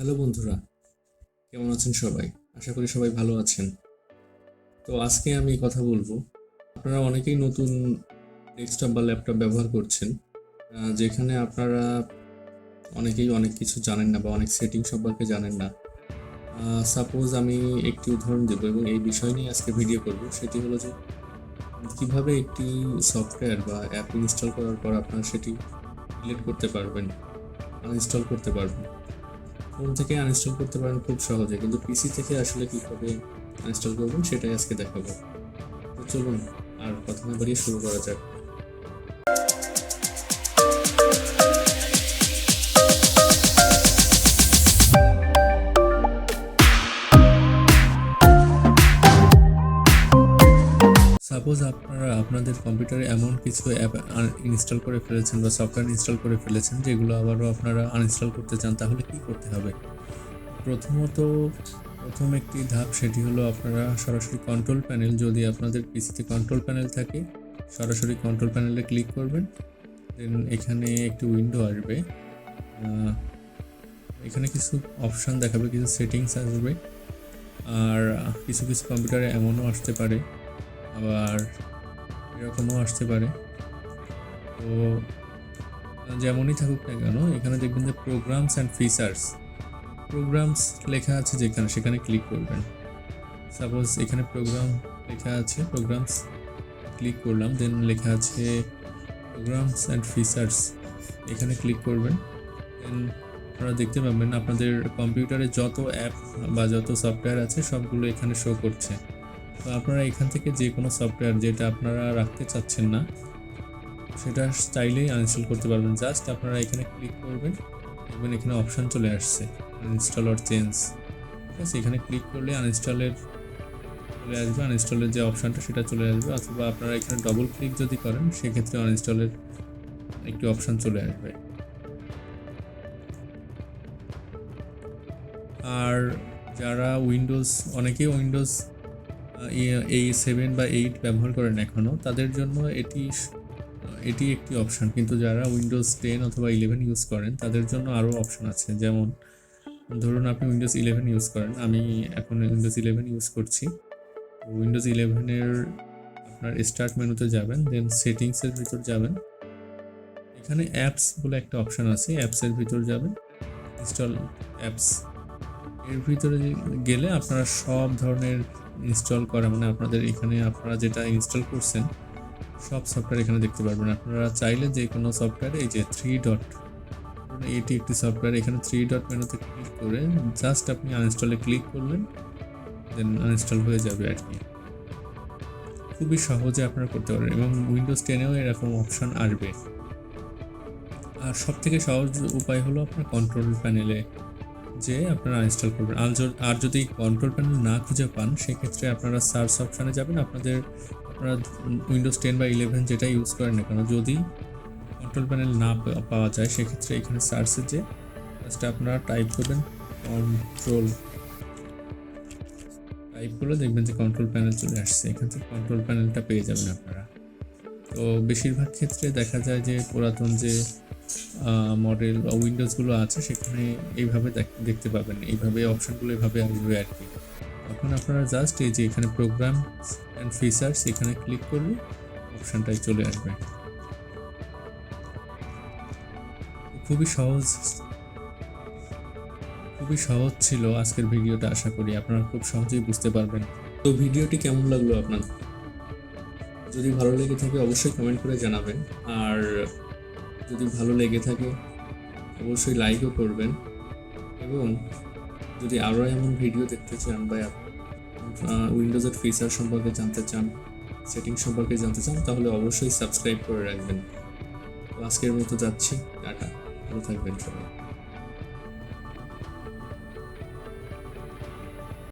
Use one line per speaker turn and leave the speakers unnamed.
Hello বন্ধুরা, কেমন আছেন সবাই? আশা করি সবাই ভালো আছেন। তো আজকে আমি কথা বলব, আপনারা অনেকেই নতুন ডেস্কটপ বা ল্যাপটপ ব্যবহার করছেন যেখানে আপনারা অনেকেই অনেক কিছু জানেন না বা অনেক সেটিং সম্পর্কে জানেন না। সাপোজ আমি একটি উদাহরণ দেবো এবং এই বিষয় নিয়ে আজকে ভিডিও করব। সেটি হলো যে, কীভাবে একটি সফটওয়্যার বা অ্যাপ ইনস্টল করার পর আপনারা সেটি ডিলিট করতে পারবেন আনইনস্টল করতে পারবেন। ফোন থেকে আনইনস্টল করতে পারেন খুব সহজে। কিন্তু পিসি থেকে আসলে কীভাবে আনইনস্টল করবেন সেটাই আজকে দেখাবো। তো চলুন, আর কথা না বাড়িয়ে শুরু করা যাক। সাপোজ আপনারা আপনাদের কম্পিউটারে এমন কিছু অ্যাপ ইনস্টল করে ফেলেছেন বা সফটওয়্যার ইনস্টল করে ফেলেছেন, যেগুলো আবারও আপনারা আনইনস্টল করতে চান, তাহলে কি করতে হবে? প্রথমত, প্রথম একটি ধাপ সেটি হলো আপনারা সরাসরি কন্ট্রোল প্যানেল যদি আপনাদের পিসিতে কন্ট্রোল প্যানেল থাকে, সরাসরি কন্ট্রোল প্যানেলে ক্লিক করবেন দেন এখানে একটি উইন্ডো আসবে। এখানে কিছু অপশান দেখাবে, কিছু সেটিংস আসবে, আর কিছু কিছু কম্পিউটারে এমনও আসতে পারে। আবার এরকমও আসতে পারে। তো যেমনই থাকুক না কেন, এখানে দেখবেন যে প্রোগ্রামস অ্যান্ড ফিচার্স প্রোগ্রামস লেখা আছে যেখানে, সেখানে ক্লিক করবেন। সাপোজ এখানে প্রোগ্রাম লেখা আছে প্রোগ্রামস ক্লিক করলাম দেন লেখা আছে প্রোগ্রামস অ্যান্ড ফিচার্স এখানে ক্লিক করবেন। দেন আপনারা দেখতে পাবেন, আপনাদের কম্পিউটারে যত অ্যাপ বা যত সফটওয়্যার আছে, সবগুলো এখানে শো করছে। তো আপনারা এখান থেকে যে কোনো সফটওয়্যার যেটা আপনারা রাখতে চাচ্ছেন না, সেটা চাইলেই আনইনস্টল করতে পারবেন। জাস্ট আপনারা এখানে ক্লিক করবেন, দেখবেন এখানে অপশান চলে আসছে আনইনস্টল অর চেঞ্জ ঠিক আছে, এখানে ক্লিক করলে আনইনস্টলের চলে আসবে আনইনস্টলের যে অপশানটা সেটা চলে আসবে, অথবা আপনারা এখানে ডবল ক্লিক যদি করেন, সেক্ষেত্রে আনইনস্টলের একটি অপশান চলে আসবে। আর যারা উইন্ডোজ অনেকেই উইন্ডোজ এই সেভেন বা এইট ব্যবহার করেন এখনও তাদের জন্য এটি এটি একটি অপশান কিন্তু যারা উইন্ডোজ টেন অথবা ইলেভেন ইউজ করেন, তাদের জন্য আরও অপশান আছে। যেমন, ধরুন আপনি উইন্ডোজ ইলেভেন ইউজ করেন, আমি এখন উইন্ডোজ ইলেভেন ইউজ করছি। উইন্ডোজ ইলেভেনের আপনার স্টার্ট মেনুতে যাবেন দেন সেটিংসের ভিতর যাবেন। এখানে অ্যাপস বলে একটা অপশান আছে অ্যাপসের ভিতর যাবেন। ইনস্টল অ্যাপস এর ভিতরে গেলে আপনারা সব ধরনের ইনস্টল করা মানে আপনাদের এখানে আপনারা যেটা ইনস্টল করছেন, সব সফটওয়্যার এখানে দেখতে পারবেন। আপনারা চাইলে যে কোনো সফটওয়্যার এই যে থ্রি ডট এটি একটি সফটওয়্যার এখানে থ্রি ডট মেনুতে ক্লিক করে জাস্ট আপনি আনইনস্টলে ক্লিক করলেন দেন আনইনস্টল হয়ে যাবে আর কি। খুবই সহজে আপনারা করতে পারেন এবং উইন্ডোজ টেনেও এরকম অপশন আসবে। আর সব থেকে সহজ উপায় হলো আপনার কন্ট্রোল প্যানেলে যে আপনারা ইনস্টল করবেন। আর যদি কন্ট্রোল প্যানেল না খুঁজে পান, সেক্ষেত্রে আপনারা সার্চ অপশানে যাবেন। আপনাদের, আপনারা উইন্ডোজ টেন বা ইলেভেন যেটা ইউজ করেন না কেন, যদি কন্ট্রোল প্যানেল না পাওয়া যায়, সেক্ষেত্রে এখানে সার্চে যে জাস্ট আপনারা টাইপ করবেন কন্ট্রোল টাইপ করলে দেখবেন যে কন্ট্রোল প্যানেল চলে আসছে। এখান থেকে কন্ট্রোল প্যানেলটা পেয়ে যাবেন আপনারা। তো বেশিরভাগ ক্ষেত্রে দেখা যায় যে পুরাতন যে মডেল বা উইন্ডোজগুলো আছে, সেখানে এইভাবে দেখতে পাবেন। এইভাবে অপশনগুলো এইভাবে আসবে আর কি। তখন আপনারা জাস্ট এই যে এখানে প্রোগ্রাম অ্যান্ড ফিচার্স এখানে ক্লিক করলে অপশনটাই চলে আসবে। খুবই সহজ খুবই সহজ ছিল আজকের ভিডিওটা, আশা করি আপনারা খুব সহজেই বুঝতে পারবেন। তো ভিডিওটি কেমন লাগল আপনার? যদি ভালো লেগে থাকে, অবশ্যই কমেন্ট করে জানাবেন। আর যদি ভালো লেগে থাকে, অবশ্যই লাইকও করবেন। এবং যদি আরও এমন ভিডিও দেখতে চান বা উইন্ডোজের ফিচার সম্পর্কে জানতে চান সেটিং সম্পর্কে জানতে চান, তাহলে অবশ্যই সাবস্ক্রাইব করে রাখবেন। আজকের মতো যাচ্ছি। টাটা। ভালো থাকবেন সবাই।